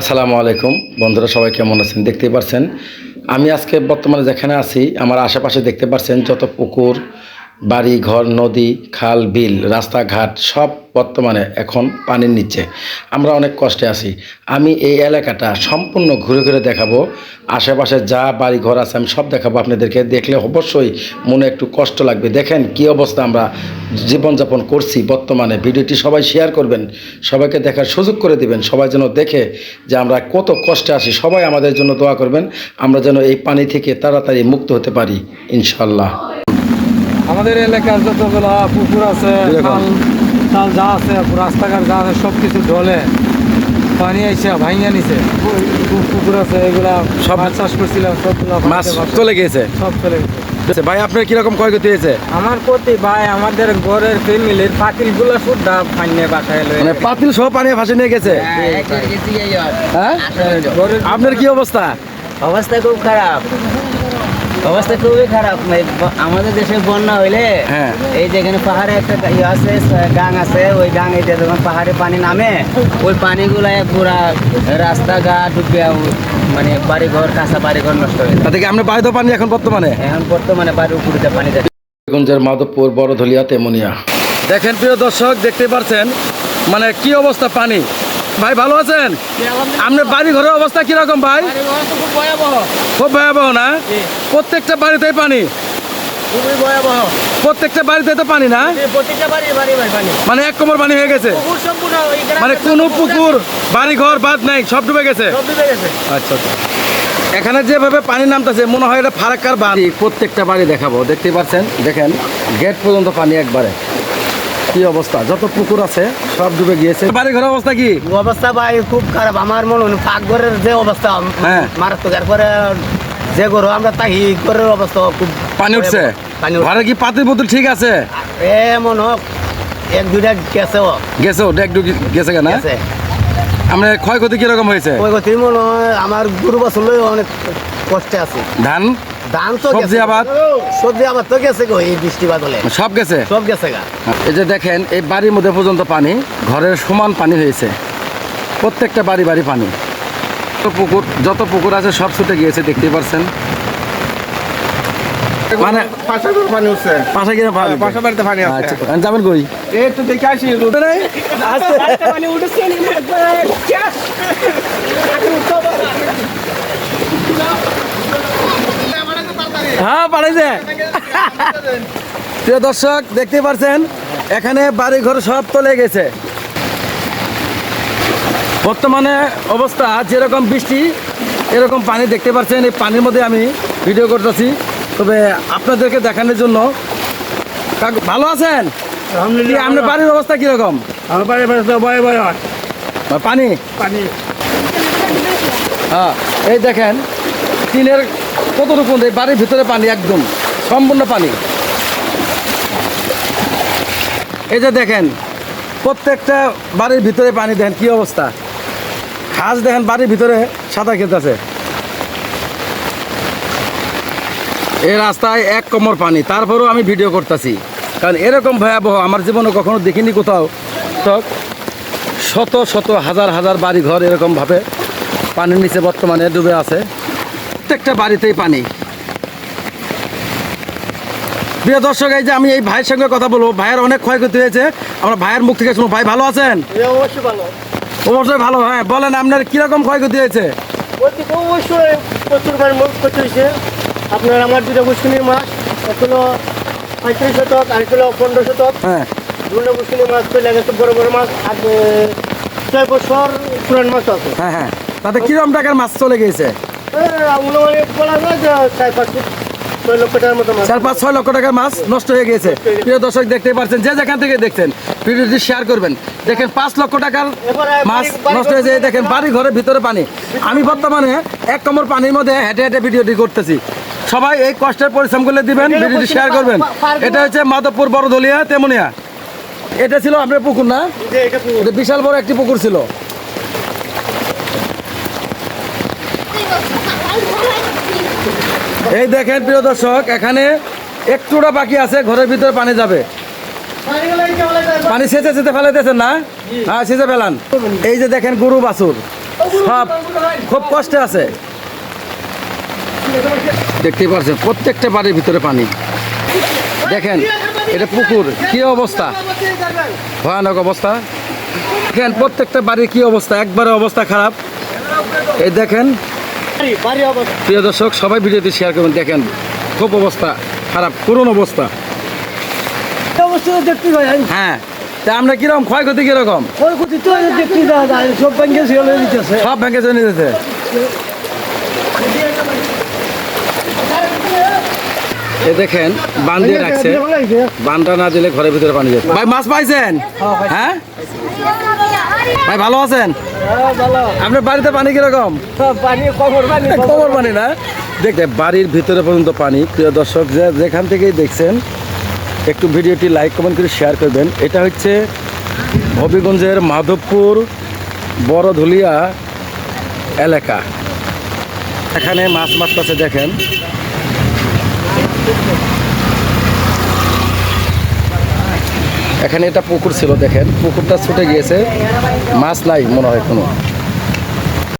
আসসালামু আলাইকুম। বন্ধুরা, সবাই কেমন আছেন? দেখতেই পারছেন। আমি আজকে বর্তমানে যেখানে আছি, আমার আশেপাশে দেখতে পারছেন যত পুকুর বাড়ি, ঘর, নদী, খাল, বিল, রাস্তাঘাট, সব বর্তমানে এখন পানির নিচে। আমরা অনেক কষ্টে আছি। আমি এই এলাকাটা সম্পূর্ণ ঘুরে ঘুরে দেখাবো। আশেপাশে যা বাড়ি ঘর আছে আমি সব দেখাবো আপনাদেরকে। দেখলে অবশ্যই মনে একটু কষ্ট লাগবে। দেখেন কি অবস্থা আমরা জীবনযাপন করছি বর্তমানে। ভিডিওটি সবাই শেয়ার করবেন, সবাইকে দেখার সুযোগ করে দিবেন, সবাই যেন দেখে যে আমরা কত কষ্টে আছি। সবাই আমাদের জন্য দোয়া করবেন। আমরা যেন এই পানি থেকে তাড়াতাড়ি মুক্ত হতে পারি, ইনশাল্লাহ। আমাদের এলাকার যতগুলো পুকুর আছে। খাল যা আছে রাস্তাঘাট যা আছে সব কিছু ঢলে পানি আইসা ভাঙিয়া নিছে। পুকুর আছে এগুলা সব- মাছ চাষ করছিলাম সবগুলো মাছ চলে গেছে? সব চলে গেছে। ভাই আপনার কীরকম ক্ষয়ক্ষতি হয়েছে? আমার প্রতি ভাই আমাদের ঘরের ফ্যামিলির পাতিলগুলো শুদ্ধা পানিয়ে বাসায় মানে পাতিল সহ পানি ভাসে নিয়ে গেছে? হ্যাঁ আপনার কি অবস্থা? অবস্থা খুব খারাপ। অবস্থা খুবই খারাপ। মানে আমাদের দেশে বন্যা হইলে হ্যাঁ। এই যে এখানে পাহাড়ে একটা ইয়ে আছে গাং আছে ওই গাং এটা যখন পাহাড়ে পানি নামে ওই পানিগুলো পুরা রাস্তাঘাট ডুবিয়া মানে বাড়ি ঘর কাঁচা বাড়ি ঘর নষ্ট হয়ে যায়। তাতে কি আপনার বাড়িতে পানি এখন বর্তমানে? এখন বর্তমানে বাড়ির উপরে পানি যায়। গঞ্জের মাধবপুর বড়ধলিয়া তেমনিয়া। দেখেন প্রিয় দর্শক দেখতে পাচ্ছেন মানে কি অবস্থা পানি? ভাই ভালো আছেন? আপনার বাড়ি ঘরের অবস্থা কীরকম ভাই? খুব ভয়াবহ। না? প্রত্যেকটা বাড়িতেই পানি? খুবই ভয়াবহ। প্রত্যেকটা বাড়িতে তো পানি না? প্রত্যেকটা বাড়ি বাড়ি বাড়ি পানি মানে এক কোমর পানি হয়ে গেছে? মানে কোনো পুকুর বাড়ি ঘর বাদ নাই সব ডুবে গেছে? সব ডুবে গেছে। আচ্ছা আচ্ছা। এখানে যেভাবে পানি নামতেছে মনে হয় এটা ফারাক্কার বাড়ি প্রত্যেকটা বাড়ি দেখাবো দেখতে পাচ্ছেন? দেখেন গেট পর্যন্ত পানি একবারে। কি অবস্থা? যত পুকুর আছে সব ডুবে গিয়েছে। বাড়ি ঘরের অবস্থা কি? অবস্থা ভাই খুব খারাপ। আমার মনে হয় পাকঘরের যে অবস্থা হ্যাঁ। মারাত্মক। এরপরে যে গরু আমরা তাই ঘরের অবস্থা খুব পানি উঠছে? পানি। ঘরে কি পাতির বোতল ঠিক আছে? এমন হোক এক দুইটা গেছে ও। গেছো ডেক ডুকি গেছে কেনা? আমরা ক্ষয়ক্ষতি কীরকম হয়েছে? গতি মনে হয় আমার গরু বছর অনেক কষ্টে আছে। ধান? ধান তো সবজি আবাদ? সবজি আবাদ তো গেছে গো এই বৃষ্টি বাদলে। সব গেছে? সব গেছে গা। এই যে দেখেন এই বাড়ির মধ্যে পর্যন্ত পানি ঘরের সমান পানি হয়েছে। প্রত্যেকটা বাড়ি বাড়ি পানি। যত পুকুর যত পুকুর আছে সব ছুটে গিয়েছে দেখতে পাচ্ছেন মানে পানি উঠছে পাশে গিয়ে পানি। পাশে বাড়িতে পানি আছে। আচ্ছা যাবেন কই? এই তো দেখে আসি নাই? হ্যাঁ পাঠাইছে প্রিয় দর্শক দেখতে পাচ্ছেন এখানে বাড়ি ঘর সব তলে গেছে। বর্তমানে অবস্থা যেরকম বৃষ্টি এরকম পানি দেখতে পাচ্ছেন এই পানির মধ্যে আমি ভিডিও করতেছি। তবে আপনাদেরকে দেখানোর জন্য ভালো আছেন? আপনার বাড়ির অবস্থা কীরকম? আমার বাড়ি বাড়ি ভয় ভয় হয়। পানি? পানি। হ্যাঁ এই দেখেন টিনের কতটুকু এই বাড়ির ভিতরে পানি, একদম। সম্পূর্ণ পানি। এই যে দেখেন, প্রত্যেকটা বাড়ির ভিতরে পানি, দেখেন কি অবস্থা। হাঁস দেখেন, বাড়ির ভিতরে সাঁতার খেতেছে এই রাস্তায় এক কোমর পানি, তারপরেও আমি ভিডিও করতেছি। কারণ এরকম ভয়াবহ আমার জীবনে কখনো দেখিনি কোথাও। তো শত শত, হাজার হাজার বাড়ি ঘর এরকমভাবে পানির নিচে বর্তমানে ডুবে আছে। প্রত্যেকটা বাড়িতেই পানি। প্রিয় দর্শক এই যে আমি এই ভাইয়ের সঙ্গে কথা বলব। ভাইয়ের অনেক ক্ষয়ক্ষতি হয়েছে। আমরা ভাইয়ের মুখ থেকে শুনব ভাই ভালো আছেন? অবশ্যই ভালো। অবশ্যই ভালো। হ্যাঁ বলেন আপনার কীরকম ক্ষয়ক্ষতি হয়েছে? অবশ্যই প্রচুর পরিমাণ হয়েছে। আপনার আমার দুটো মুসলিম মাছ এক হলো পঁয়ত্রিশ শতক আর হলো পনেরো শতক। হ্যাঁ। দুটো মুসলিম মাছ তো গেছে বড় বড় মাছ আর ছয় বছর পুরান মাছ আছে। হ্যাঁ হ্যাঁ। তাতে কীরকম টাকার মাছ চলে গিয়েছে? যায় চার পাঁচ ছয় লক্ষ টাকার মাছ। নষ্ট হয়ে গিয়েছে। প্রিয় দর্শক দেখতে পাচ্ছেন যে যেখান থেকে দেখছেন ভিডিওটি শেয়ার করবেন। দেখেন পাঁচ লক্ষ টাকার মাছ নষ্ট হয়ে এই দেখেন বাড়ি ঘরের ভিতরে পানি। আমি বর্তমানে এক কমর পানির মধ্যে হেঁটে হেঁটে ভিডিওটি করতেছি। সবাই এই কষ্টের পরিশ্রম করলে দিবেন ভিডিওটি শেয়ার করবেন। এটা হচ্ছে মাধবপুর বড়দলিয়া তেমনিয়া। এটা ছিল আপনার পুকুর না? এটা বিশাল বড় একটি পুকুর ছিল। এই দেখেন প্রিয় দর্শক, এখানে একটুটা বাকি আছে, ঘরের ভিতরে পানি যাবে। পানি সেচে সেচে ফেলাইতেছেন না? হ্যাঁ সেচে ফেলান। এই যে দেখেন গরু বাছুর, সব খুব কষ্টে আছে। দেখতে পাচ্ছেন, প্রত্যেকটা বাড়ির ভিতরে পানি। দেখেন, এটা পুকুর, কি অবস্থা? ভয়ানক অবস্থা। দেখেন, প্রত্যেকটা বাড়ির কি অবস্থা? একবারে অবস্থা খারাপ। এই দেখেন প্রিয় দর্শক সবাই ভিডিওতে শেয়ার করবেন। দেখেন খুব অবস্থা খারাপ করুন অবস্থা। হ্যাঁ তা আমরা কীরকম ক্ষয়ক্ষতি কীরকম? ক্ষয়ক্ষতি তো দেখতে সব ব্যাংকে চলে দিতেছে সব ব্যাংকে চলে যেতেছে। এ দেখেন বান দিয়ে রাখছে। বানটা না দিলে ঘরের ভিতরে পানি যেত। ভাই মাছ পাইছেন? হ্যাঁ? ভাই, ভালো আছেন? আপনার বাড়িতে পানি কীরকম? কবর পানি না? দেখতে বাড়ির ভিতরে পর্যন্ত পানি। প্রিয় দর্শক, যে যেখান থেকেই দেখছেন, একটু ভিডিওটি লাইক কমেন্ট করে শেয়ার করবেন। এটা হচ্ছে হবিগঞ্জের মাধবপুর বড়ধুলিয়া এলাকা। এখানে মাছ মারতেছে, দেখেন। এখানে এটা পুকুর ছিল দেখেন। পুকুরটা ছুটে গিয়েছে। মাছ নাই মনে হয় কোনো।